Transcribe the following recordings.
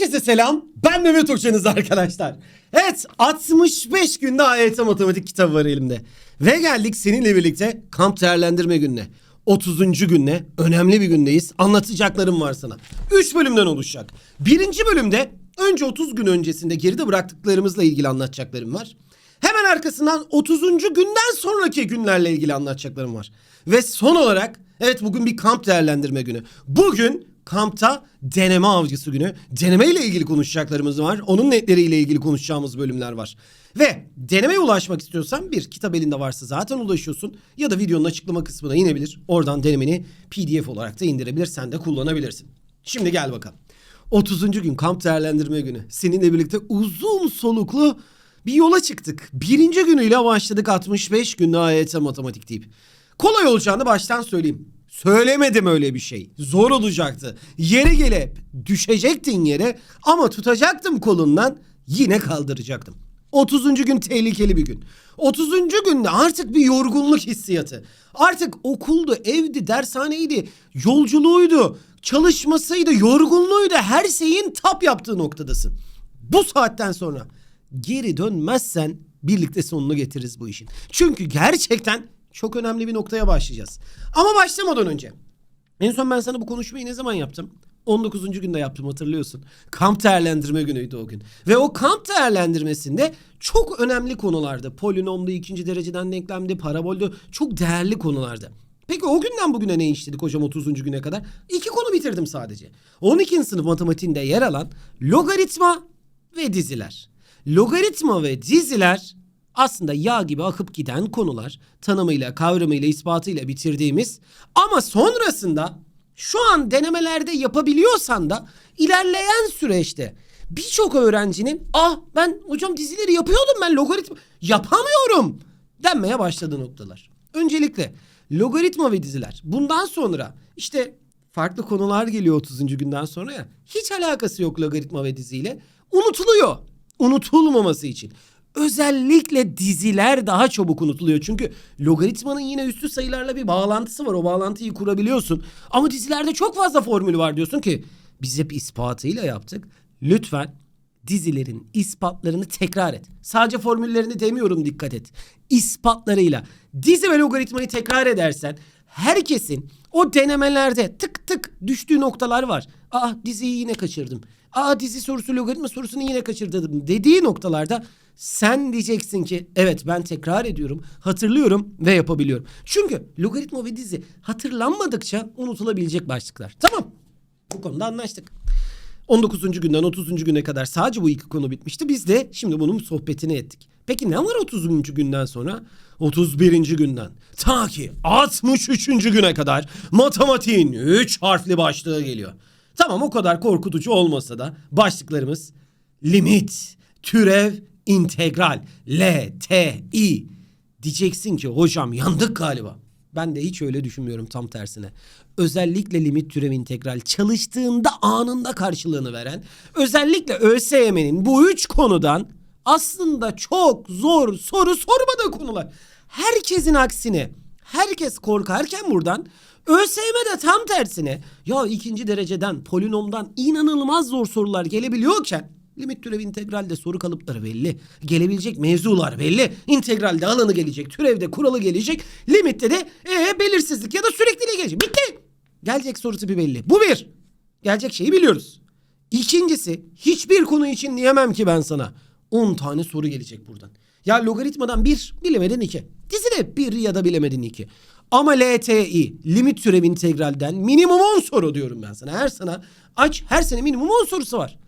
Herkese selam. Ben Mehmet Hocanız arkadaşlar. Evet 65 günde AYT matematik kitabı var elimde. Ve geldik seninle birlikte kamp değerlendirme gününe. 30. gününe önemli bir gündeyiz. Anlatacaklarım var sana. 3 bölümden oluşacak. Birinci bölümde önce 30 gün öncesinde geride bıraktıklarımızla ilgili anlatacaklarım var. Hemen arkasından 30. günden sonraki günlerle ilgili anlatacaklarım var. Ve son olarak evet bugün bir kamp değerlendirme günü. Bugün kampta deneme avcısı günü. Deneme ile ilgili konuşacaklarımız var. Onun netleriyle ilgili konuşacağımız bölümler var. Ve denemeye ulaşmak istiyorsan bir kitap elinde varsa zaten ulaşıyorsun. Ya da videonun açıklama kısmına inebilir. Oradan denemeni pdf olarak da indirebilir. Sen de kullanabilirsin. Şimdi gel bakalım. 30. gün kamp değerlendirme günü. Seninle birlikte uzun soluklu bir yola çıktık. Birinci günüyle başladık 65 günlü AYT matematik deyip. Kolay olacağını baştan söyleyeyim. Söylemedim öyle bir şey. Zor olacaktı. Yere gelip düşecektin yere ama tutacaktım kolundan yine kaldıracaktım. 30. gün tehlikeli bir gün. 30. günde artık bir yorgunluk hissiyatı. Artık okuldu, evdi, dershaneydi, yolculuğuydu, çalışmasıydı, yorgunluğuydu. Her şeyin tap yaptığı noktadasın. Bu saatten sonra geri dönmezsen birlikte sonunu getiririz bu işin. Çünkü gerçekten çok önemli bir noktaya başlayacağız. Ama başlamadan önce en son ben sana bu konuşmayı ne zaman yaptım? 19. günde yaptım hatırlıyorsun. Kamp değerlendirme günüydü o gün. Ve o kamp değerlendirmesinde çok önemli konulardı. Polinomdu, ikinci dereceden denklemdi, paraboldü. Çok değerli konulardı. Peki o günden bugüne ne işledik hocam 30. güne kadar? İki konu bitirdim sadece. 12. sınıf matematiğinde yer alan logaritma ve diziler. Logaritma ve diziler aslında yağ gibi akıp giden konular. Tanımıyla, kavramıyla, ispatıyla bitirdiğimiz ama sonrasında şu an denemelerde yapabiliyorsan da ilerleyen süreçte birçok öğrencinin ah ben hocam dizileri yapıyordum ben logaritma yapamıyorum denmeye başladığı noktalar. Öncelikle logaritma ve diziler. Bundan sonra işte farklı konular geliyor 30. günden sonra ya. Hiç alakası yok logaritma ve diziyle. Unutuluyor. Unutulmaması için. Özellikle diziler daha çabuk unutuluyor. Çünkü logaritmanın yine üstü sayılarla bir bağlantısı var. O bağlantıyı kurabiliyorsun. Ama dizilerde çok fazla formülü var diyorsun ki biz hep ispatıyla yaptık. Lütfen dizilerin ispatlarını tekrar et. Sadece formüllerini demiyorum dikkat et. İspatlarıyla dizi ve logaritmayı tekrar edersen herkesin o denemelerde tık tık düştüğü noktalar var. Aa diziyi yine kaçırdım. Aa dizi sorusu logaritma sorusunu yine kaçırdım dediği noktalarda sen diyeceksin ki evet ben tekrar ediyorum, hatırlıyorum ve yapabiliyorum. Çünkü logaritma ve dizi hatırlanmadıkça unutulabilecek başlıklar. Tamam. Bu konuda anlaştık. 19. günden 30. güne kadar sadece bu iki konu bitmişti. Biz de şimdi bunun sohbetini ettik. Peki ne var 30. günden sonra? 31. günden ta ki 63. güne kadar matematiğin 3 harfli başlığı geliyor. Tamam o kadar korkutucu olmasa da başlıklarımız limit, türev, integral, L, T, I. Diyeceksin ki hocam yandık galiba. Ben de hiç öyle düşünmüyorum tam tersine. Özellikle limit türev integral çalıştığında anında karşılığını veren, özellikle ÖSYM'nin bu üç konudan aslında çok zor soru sormadığı konular. Herkesin aksine herkes korkarken buradan ÖSYM'de tam tersine ya ikinci dereceden polinomdan inanılmaz zor sorular gelebiliyorken limit türev integralde soru kalıpları belli. Gelebilecek mevzular belli. İntegralde alanı gelecek, türevde kuralı gelecek, limitte de ee, belirsizlik ya da sürekliliği gelecek. Bitti. Gelecek soru tipi belli. Bu bir. Gelecek şeyi biliyoruz. İkincisi hiçbir konu için diyemem ki ben sana. 10 tane soru gelecek buradan. Ya logaritmadan bir bilemedin iki. Dizide bir ya da bilemedin iki. Ama LTI limit türev integralden minimum 10 soru diyorum ben sana. Her sana aç her sene minimum 10 sorusu var.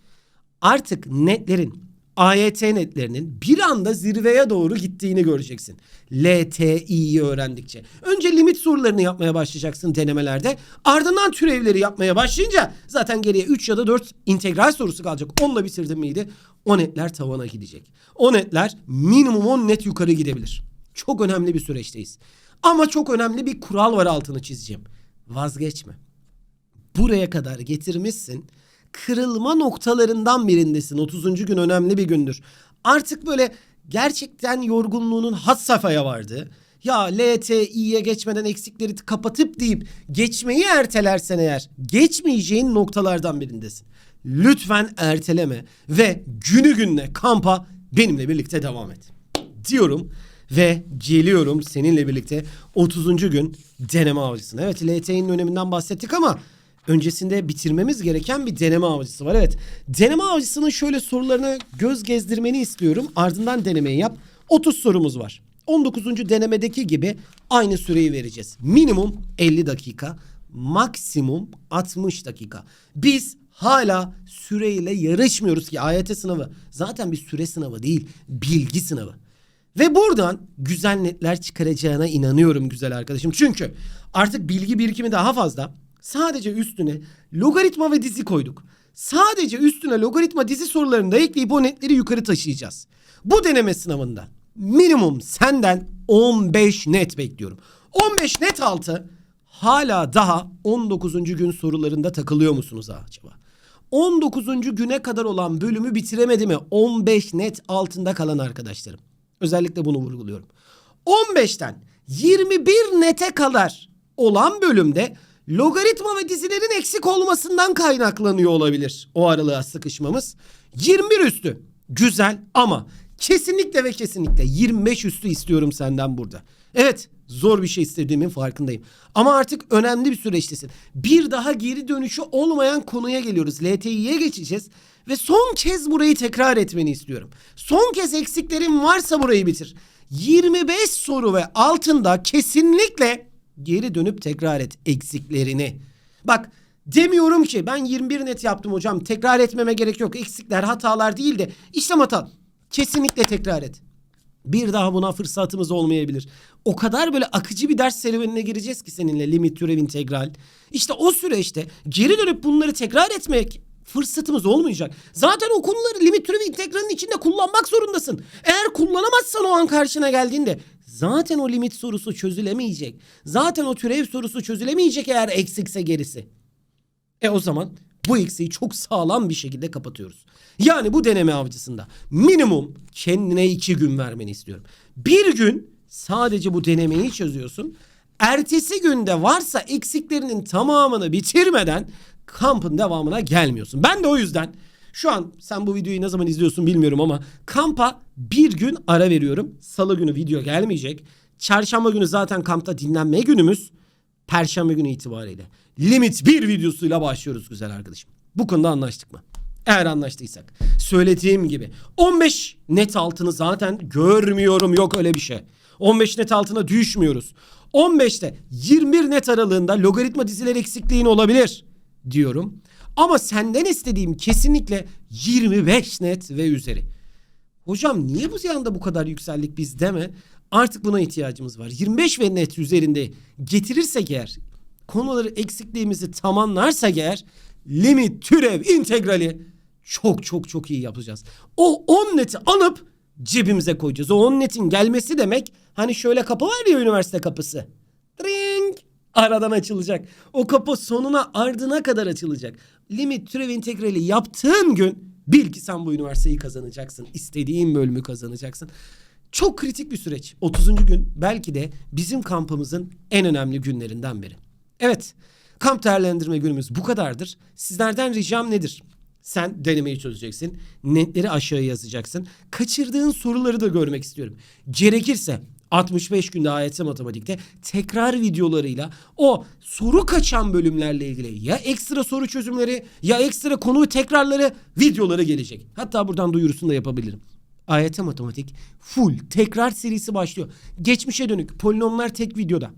Artık netlerin AYT netlerinin bir anda zirveye doğru gittiğini göreceksin. LTI'yi öğrendikçe. Önce limit sorularını yapmaya başlayacaksın denemelerde. Ardından türevleri yapmaya başlayınca zaten geriye 3 ya da 4 integral sorusu kalacak. Onunla bitirdin miydi? O netler tavana gidecek. O netler minimum 10 net yukarı gidebilir. Çok önemli bir süreçteyiz. Ama çok önemli bir kural var altını çizeceğim. Vazgeçme. Buraya kadar getirmişsin kırılma noktalarından birindesin. 30. gün önemli bir gündür. Artık böyle gerçekten yorgunluğunun had safhaya vardı. Ya LTI'ye geçmeden eksikleri kapatıp deyip geçmeyi ertelersen eğer geçmeyeceğin noktalardan birindesin. lütfen erteleme ve günü gününe kampa benimle birlikte devam et. Diyorum ve geliyorum seninle birlikte 30. gün deneme avcısına. Evet LTE'nin öneminden bahsettik ama öncesinde bitirmemiz gereken bir deneme avcısı var. Evet deneme avcısının şöyle sorularına göz gezdirmeni istiyorum. Ardından denemeyi yap. 30 sorumuz var. 19. denemedeki gibi aynı süreyi vereceğiz. Minimum 50 dakika, maksimum 60 dakika. Biz hala süreyle yarışmıyoruz ki AYT sınavı zaten bir süre sınavı değil, bilgi sınavı. Ve buradan güzel netler çıkaracağına inanıyorum güzel arkadaşım. Çünkü artık bilgi birikimi daha fazla. Sadece üstüne logaritma ve dizi koyduk. Sadece üstüne logaritma dizi sorularını da ekleyip o netleri yukarı taşıyacağız. Bu deneme sınavında minimum senden 15 net bekliyorum. 15 net altı hala daha 19. gün sorularında takılıyor musunuz acaba? 19. güne kadar olan bölümü bitiremedi mi? 15 net altında kalan arkadaşlarım. Özellikle bunu vurguluyorum. 15'ten 21 nete kadar olan bölümde logaritma ve dizilerin eksik olmasından kaynaklanıyor olabilir o aralığa sıkışmamız. 21 üstü güzel ama kesinlikle ve kesinlikle 25 üstü istiyorum senden burada. Evet zor bir şey istediğimin farkındayım. Ama artık önemli bir süreçtesin. Bir daha geri dönüşü olmayan konuya geliyoruz. LTİ'ye geçeceğiz. Ve son kez burayı tekrar etmeni istiyorum. Son kez eksiklerin varsa burayı bitir. 25 soru ve altında kesinlikle geri dönüp tekrar et eksiklerini. Bak demiyorum ki ben 21 net yaptım hocam tekrar etmeme gerek yok. Eksikler hatalar değil de işlem hata. Kesinlikle tekrar et. Bir daha buna fırsatımız olmayabilir. O kadar böyle akıcı bir ders serüvenine gireceğiz ki seninle limit türev integral. İşte o süreçte geri dönüp bunları tekrar etmek fırsatımız olmayacak. Zaten o konuları limit türev integralin içinde kullanmak zorundasın. Eğer kullanamazsan o an karşına geldiğinde zaten o limit sorusu çözülemeyecek. Zaten o türev sorusu çözülemeyecek eğer eksikse gerisi. E o zaman bu eksiği çok sağlam bir şekilde kapatıyoruz. Yani bu deneme avcısında minimum kendine iki gün vermeni istiyorum. Bir gün sadece bu denemeyi çözüyorsun. Ertesi günde varsa eksiklerinin tamamını bitirmeden kampın devamına gelmiyorsun. Ben de o yüzden şu an sen bu videoyu ne zaman izliyorsun bilmiyorum ama kampa bir gün ara veriyorum. Salı günü video gelmeyecek. Çarşamba günü zaten kampta dinlenme günümüz. Perşembe günü itibariyle limit bir videosuyla başlıyoruz güzel arkadaşım. Bu konuda anlaştık mı? Eğer anlaştıysak. Söylediğim gibi 15 net altını zaten görmüyorum yok öyle bir şey. 15 net altına düşmüyoruz. 15'te 21 net aralığında logaritma dizileri eksikliğin olabilir diyorum. Ama senden istediğim kesinlikle 25 net ve üzeri. Hocam niye bu yanda bu kadar yükseldik biz deme. Artık buna ihtiyacımız var. 25 ve net üzerinde getirirsek eğer konuları eksikliğimizi tamamlarsak eğer limit, türev, integrali çok çok çok iyi yapacağız. O 10 neti alıp cebimize koyacağız. O 10 netin gelmesi demek hani şöyle kapı var ya üniversite kapısı. Ring aradan açılacak. O kapı sonuna ardına kadar açılacak. Limit, türev, integrali yaptığın gün bil ki sen bu üniversiteyi kazanacaksın. İstediğin bölümü kazanacaksın. Çok kritik bir süreç. 30. gün belki de bizim kampımızın en önemli günlerinden biri. Evet, kamp değerlendirme günümüz bu kadardır. Sizlerden ricam nedir? Sen denemeyi çözeceksin. Netleri aşağıya yazacaksın. Kaçırdığın soruları da görmek istiyorum. Gerekirse 65 günde AYT matematikte tekrar videolarıyla o soru kaçan bölümlerle ilgili ya ekstra soru çözümleri ya ekstra konu tekrarları videoları gelecek. Hatta buradan duyurusunu da yapabilirim. AYT matematik full tekrar serisi başlıyor. Geçmişe dönük polinomlar tek videoda.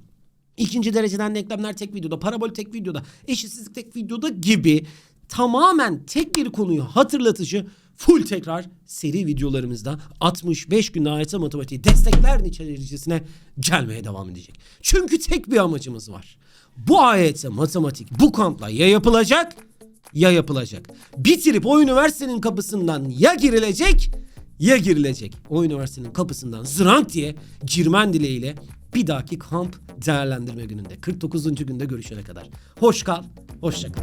İkinci dereceden denklemler tek videoda, parabol tek videoda, eşitsizlik tek videoda gibi tamamen tek bir konuyu hatırlatıcı full tekrar seri videolarımızda 65 günde AYT matematiği destekler içericisine gelmeye devam edecek. Çünkü tek bir amacımız var. Bu AYT matematik bu kampla ya yapılacak ya yapılacak. Bitirip o üniversitenin kapısından ya girilecek ya girilecek. O üniversitenin kapısından zrank diye girmen dileğiyle bir dahaki kamp değerlendirme gününde 49. günde görüşene kadar. Hoş kal, hoşça kal.